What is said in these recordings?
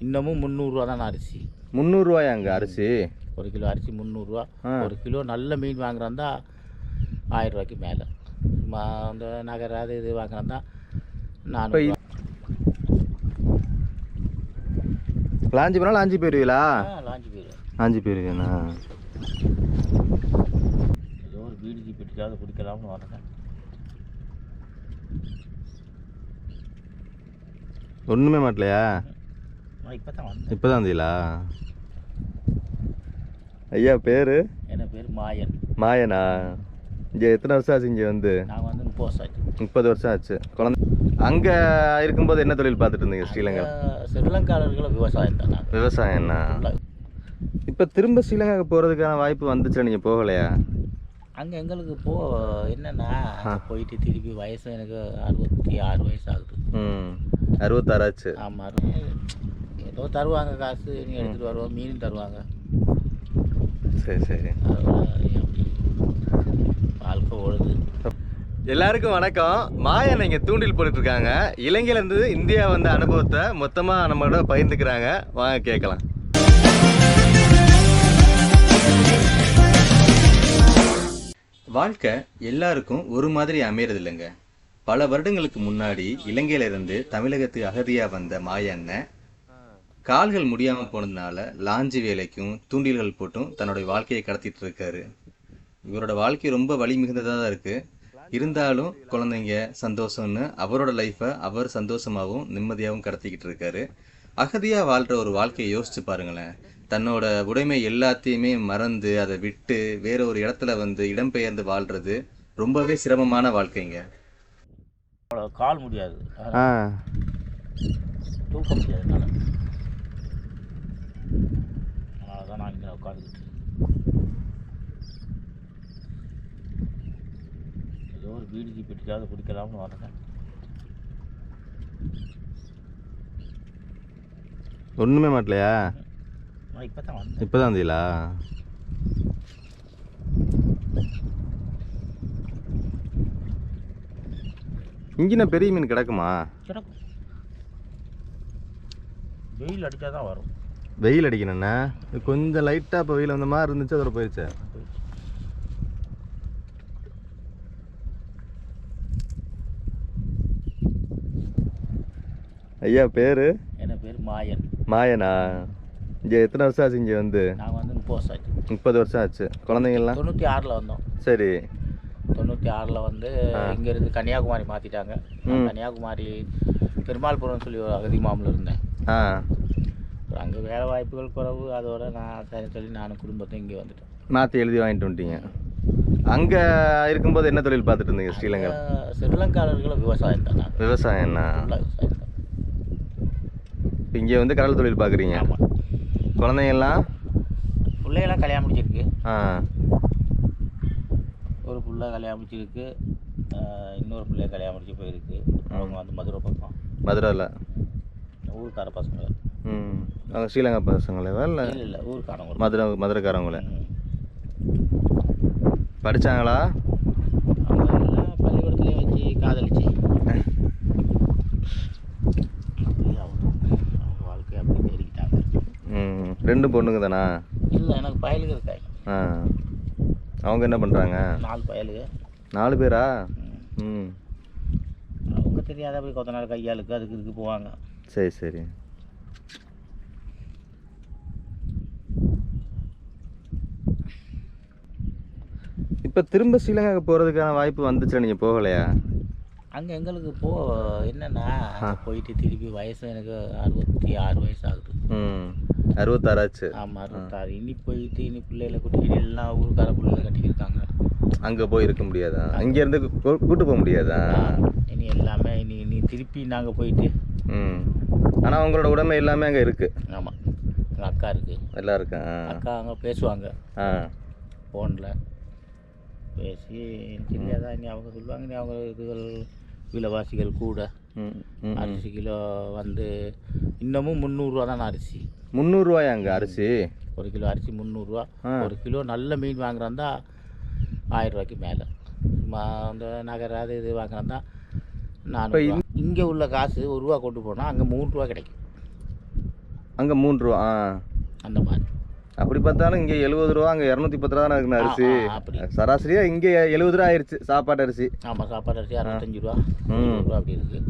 இன்னமும் முந்நூறுரூவா தான் அரிசி. முந்நூறுரூவாயா அங்கே அரிசி? ஒரு கிலோ அரிசி முந்நூறுரூவா. ஒரு கிலோ நல்ல மீன் வாங்குறாந்தா ஆயிரம் ரூபாய்க்கு மேலே. சும்மா அந்த நகர அது இது வாங்குறாந்தா நானூறு லாஞ்சி போனால் லாஞ்சி போயிருவீங்களா லாஞ்சி போயிடுவேன் லாஞ்சி போயிருவீங்கண்ணா ஏதோ ஒரு பீடிஜி பெட்டிக்காவது குடிக்கலாம்னு வரேன் ஒன்றுமே மாட்டலையா? நான் இப்போ தான் வந்தேன். இப்போ தான் வந்தீங்களா? ஐயா பேர்? என் பேர்? மாயன். மாயனா? இங்கே எத்தனை வருஷம் ஆச்சு இங்கே வந்து? நான் வந்து முப்பது வருஷம் ஆச்சு. முப்பது வருஷம் ஆச்சு. குழந்தை அங்கே இருக்கும்போது என்ன தொழில் பார்த்துட்டு இருந்தீங்க ஸ்ரீலங்கா அங்க ஸ்ரீலங்காலர்களும் விவசாயம் தான் நான் விவசாயம்ண்ணா இப்போ திரும்ப ஸ்ரீலங்காவுக்கு போகிறதுக்கான வாய்ப்பு வந்துச்சு நீங்கள் போகலையா? அங்கே எங்களுக்கு போ என்னன்னா போயிட்டு திருப்பி வயசு எனக்கு அறுபத்தி ஆறு வயசு ஆகுது. ம் அறுபத்தாறாச்சு ஆமாம் ஏதோ தருவாங்க காசு நீ எடுத்துகிட்டு வருவோம் மீன் தருவாங்க. சரி சரி. வாழ்க்கை ஓடுது. எல்லாருக்கும் வணக்கம். மாயன் இங்கே தூண்டில் போட்டுட்டு இருக்காங்க இலங்கையிலேருந்து இந்தியா வந்த அனுபவத்தை மொத்தமாக நம்மளோட பகிர்ந்துக்கிறாங்க. வாங்க கேட்கலாம். வாழ்க்கை எல்லாருக்கும் ஒரு மாதிரி அமையறது இல்லைங்க பல வருடங்களுக்கு முன்னாடி இலங்கையில இருந்து தமிழகத்துக்கு அகதியா வந்த மாய அண்ணன் கால்கள் முடியாம போனதுனால லாஞ்சி வேலைக்கும் தூண்டில்கள் போட்டும் தன்னுடைய வாழ்க்கையை கடத்திட்டு இருக்காரு. இவரோட வாழ்க்கை ரொம்ப வலி மிகுந்ததாக தான் இருக்கு. இருந்தாலும் குழந்தைங்க சந்தோஷம்னு அவரோட லைஃப்பை அவர் சந்தோஷமாகவும் நிம்மதியாகவும் கடத்திக்கிட்டு இருக்காரு. அகதியாக வாழ்கிற ஒரு வாழ்க்கையை யோசிச்சு பாருங்களேன். தன்னோட உடைமை எல்லாத்தையுமே மறந்து அதை விட்டு வேற ஒரு இடத்துல வந்து இடம்பெயர்ந்து வாழ்றது ரொம்பவே சிரமமான வாழ்க்கைங்க. அவ்வளோ கால் முடியாது. ஆ. தூக்க முடியாது. தான் நான் இங்கே உட்காந்துக்கிட்டு ஏதோ ஒரு பீடிஜி பெட்டிக்காவது குடிக்கலாம்னு வரேன் ஒன்றுமே மாட்டலையா? இப்போ தான் வந்தேன். இப்போ தான் வந்தீங்களா? இங்கே பெரிய மீன் கிடக்குமா? கிடக்கும். வெயில் அடித்தா தான் வரும். வெயில் அடிக்கணுண்ணா கொஞ்சம் லைட்டாக இப்போ வெயில் வந்த மாதிரி இருந்துச்சு அதோட போயிடுச்சு ஐயா பேர்? என் பேர்? மாயன். மாயனா? இங்கே எத்தனை வருஷம் ஆச்சு இங்கே வந்து? நாங்கள் வந்து முப்பது வருஷம் ஆச்சு. முப்பது வருஷம் ஆச்சு. குழந்தைங்கள்லாம்? தொண்ணூற்றி ஆறில் வந்தோம். சரி. தொண்ணூற்றி ஆறில் வந்து இங்கேருந்து கன்னியாகுமரி மாற்றிட்டாங்க கன்னியாகுமரி பெருமாள்புரம்னு சொல்லி ஒரு அகதி மாமில் இருந்தேன். ஆ. அப்புறம் அங்கே வேலை வாய்ப்புகள் குறைவு. அதோட நான் சரி சொல்லி நானும் குடும்பத்தை இங்கே வந்துட்டேன். மாற்றி எழுதி வாங்கிட்டு வந்துட்டீங்க. அங்கே இருக்கும்போது என்ன தொழில் பார்த்துட்டு இருந்தீங்க? ஸ்ரீலங்கா? அஹ் ஸ்ரீலங்காலர்களும் விவசாயம் தான் விவசாயம் தான். இப்போ இங்கே வந்து கடல் தொழில் பார்க்குறீங்க. குழந்தைங்கள்லாம்? பிள்ளைகளாம் கல்யாணம் முடிச்சிருக்கு. ஆ. ஒரு பிள்ளை கல்யாணம் முடிச்சிருக்கு. இன்னொரு பிள்ளை கல்யாணம் முடிச்சு போயிருக்கு. அவங்க வந்து மதுரை பக்கம். மதுரையில் ஊருக்கார பசங்க. ம். அவங்க ஸ்ரீலங்கா பசங்களேவா இல்லை. இல்லை ஊருக்காரங்க மதுரை மதுரைக்காரங்களே. படித்தாங்களா பள்ளிக்கூடத்துலேயே வச்சு காதலிச்சு ரெண்டு பொண்ணுங்க தானா? இல்லை எனக்கு பயலுக இருக்காங்க ஆ. அவங்க என்ன பண்ணுறாங்க நாலு பயலுக நாலு பேரா? ம். ம் அவங்க தெரியாத போய் கொத்த நாள் கையாளுக்கு அதுக்கு இதுக்கு போவாங்க. சரி சரி. இப்போ திரும்ப ஸ்ரீலங்காவுக்கு போகிறதுக்கான வாய்ப்பு வந்துச்சு நீங்கள் போகலையா? அங்கே எங்களுக்கு போ என்னன்னா போயிட்டு திருப்பி வயசு எனக்கு அறுபத்தி ஆறு வயசு ஆகுது. ம். அறுபத்தாறாச்சு. ஆமாம் அறுபத்தாறு. இனி போயிட்டு இனி பிள்ளைகளை கூட்டிக்கிட்டு எல்லாம் ஊருக்கார பிள்ளைகளை கட்டிக்கிருக்காங்க. அங்கே போய் இருக்க முடியாதா அங்கேருந்து கூட்டு போக முடியாதா? இனி எல்லாமே இனி இனி திருப்பி நாங்கள் போயிட்டு. ம். ஆனால் உங்களோட உடைமை எல்லாமே அங்கே இருக்குது ஆமாம் அக்கா இருக்குது எல்லாம் இருக்கா? அக்கா அங்கே பேசுவாங்க. ஆ. ஃபோனில் பேசி தெரியாதா இனி அவங்க சொல்லுவாங்க நீ அவங்க இதுகள் விலைவாசிகள் கூட அரிசி கிலோ வந்து இன்னமும் முந்நூறுரூவா தான் அரிசி. முந்நூறுரூவாயா அங்கே அரிசி? ஒரு கிலோ அரிசி முந்நூறுரூவா. ஒரு கிலோ நல்ல மீன் வாங்குறாந்தா ஆயிரம் ரூபாய்க்கு மேலே. சும்மா அந்த நகர அது இது வாங்குறாந்தா நானூறுரூவா இங்கே உள்ள காசு ஒரு ரூபா கொண்டு போனால் அங்கே மூணு ரூபா கிடைக்கும். அங்கே மூணு ரூபா ஆ. அந்த மாதிரி. அப்படி பார்த்தாலும் இங்கே எழுபது ரூபா அங்கே இரநூத்தி பத்து ரூபா தானே இருக்குண்ணா அரிசி. சராசரியாக இங்கே எழுபது ரூபா ஆயிடுச்சு சாப்பாட்டு அரிசி. ஆமாம் சாப்பாடு அரிசி அறுபத்தஞ்சு ரூபா ரூபா அப்படி இருக்குது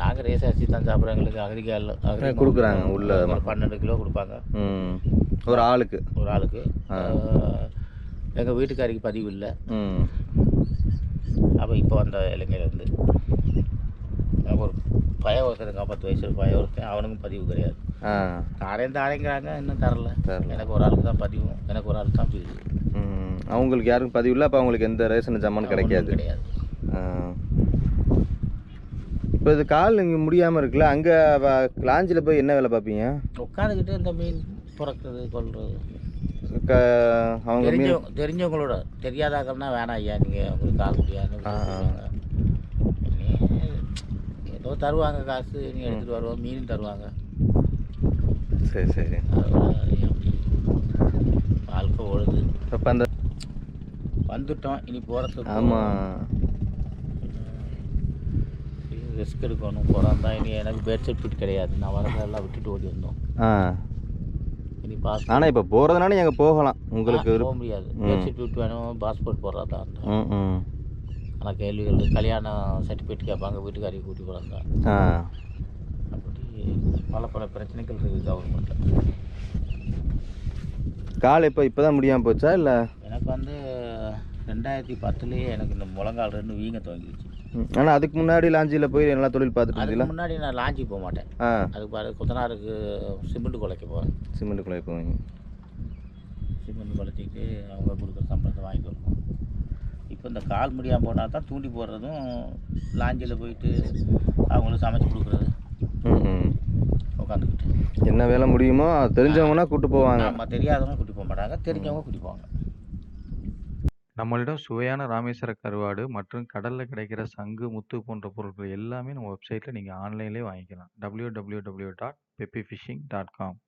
நாங்கள் ரேஸ் அரிசி தான் சாப்பிட்றோம் எங்களுக்கு அகதிகால் கொடுக்குறாங்க, உள்ள பன்னெண்டு கிலோ கொடுப்பாங்க. ஒரு ஆளுக்கு. ஒரு ஆளுக்கு. எங்கள் வீட்டுக்காரிக்கு பதிவு இல்லை. அப்போ இப்போ வந்த இளைஞர்லேருந்து ஒரு பையன் ஒருத்தருங்க பத்து வயசு பையன் ஒருத்தன் அவனுக்கும் பதிவு கிடையாது. ஆ. தாரையும் தாரைங்கிறாங்க இன்னும் தரல. தரல. எனக்கு ஒரு ஆளுக்கு தான் பதிவும் எனக்கு ஒரு ஆளுக்கு தான் ம். அவங்களுக்கு யாருக்கும் பதிவு இல்லை அப்போ அவங்களுக்கு எந்த ரேஷன் ஜாமான் கிடைக்காது. கிடையாது. இப்போ இது கால் இங்கே முடியாமல் இருக்குல்ல அங்கே லாஞ்சில் போய் என்ன வேலை பார்ப்பீங்க? உட்காந்துக்கிட்டு இந்த மீன் பிறக்கிறது கொள்வது க அவங்க தெரிஞ்சவங்க தெரிஞ்சவங்களோட தெரியாதாக்கள்னா வேணாம் ஐயா நீங்கள் உங்களுக்கு கால் முடியாது. ஏதோ தருவாங்க காசு நீ எடுத்துகிட்டு வருவோம் மீன் தருவாங்க. சரி சரி. வாழ்க்கை ஓடுது அப்போ அந்த வந்துட்டோம் இனி போகிறதுக்கு ஆமாம் ரிஸ்க் எடுக்கணும் போகிறோம் தான் இனி எனக்கு பேட் சர்டிஃபிகேட் கிடையாது. நான் வரதெல்லாம் விட்டுட்டு ஓடி வந்தோம். ஆ. இனி பாஸ் ஆனால் இப்போ போகிறதுனால எங்கே போகலாம். உங்களுக்கு போக முடியாது. பேட் சர்டிஃபிகேட் வேணும் பாஸ்போர்ட் போடுறதா இருந்தால் ஆனால் கேள்விகள் கல்யாணம் சர்டிஃபிகேட் கேட்பாங்க வீட்டுக்காரி கூட்டி போகிறாங்க பல பல பிரச்சனைகள் இருக்குது கவர்மெண்ட்டில் கால் இப்போ இப்போ தான் முடியாமல் போச்சா இல்லை? எனக்கு வந்து ரெண்டாயிரத்தி பத்துலேயே எனக்கு இந்த முழங்கால் ரெண்டு வீங்க துவங்கிடுச்சு. ஆனால் அதுக்கு முன்னாடி லாஞ்சியில் போய் நல்லா தொழில் பார்த்துட்டு அதுக்கு முன்னாடி நான் லாஞ்சி போக மாட்டேன். அதுக்கு பாரு குத்தனாருக்கு சிமெண்ட் குலைக்க போவேன். சிமெண்ட் குழாய் போவீங்க. சிமெண்ட் குலைச்சிக்கிட்டு அவங்க கொடுக்குற சம்பளத்தை வாங்கிட்டு வருவோம். இப்போ இந்த கால் முடியாமல் போனால் தான் தூண்டி போடுறதும் லாஞ்சியில் போயிட்டு அவங்களுக்கு சமைச்சு கொடுக்குறது. உட்காந்துக்கிட்டு. என்ன வேலை முடியுமோ தெரிஞ்சவங்கன்னா கூட்டு போவாங்க. நம்ம தெரியாதவங்க கூட்டி போக மாட்டாங்க. தெரிஞ்சவங்க கூட்டி போவாங்க. நம்மளிடம் சுவையான ராமேஸ்வர கருவாடு மற்றும் கடலில் கிடைக்கிற சங்கு முத்து போன்ற பொருட்கள் எல்லாமே நம்ம வெப்சைட்டில் நீங்கள் ஆன்லைன்லேயே வாங்கிக்கலாம். www.peppyfishing.com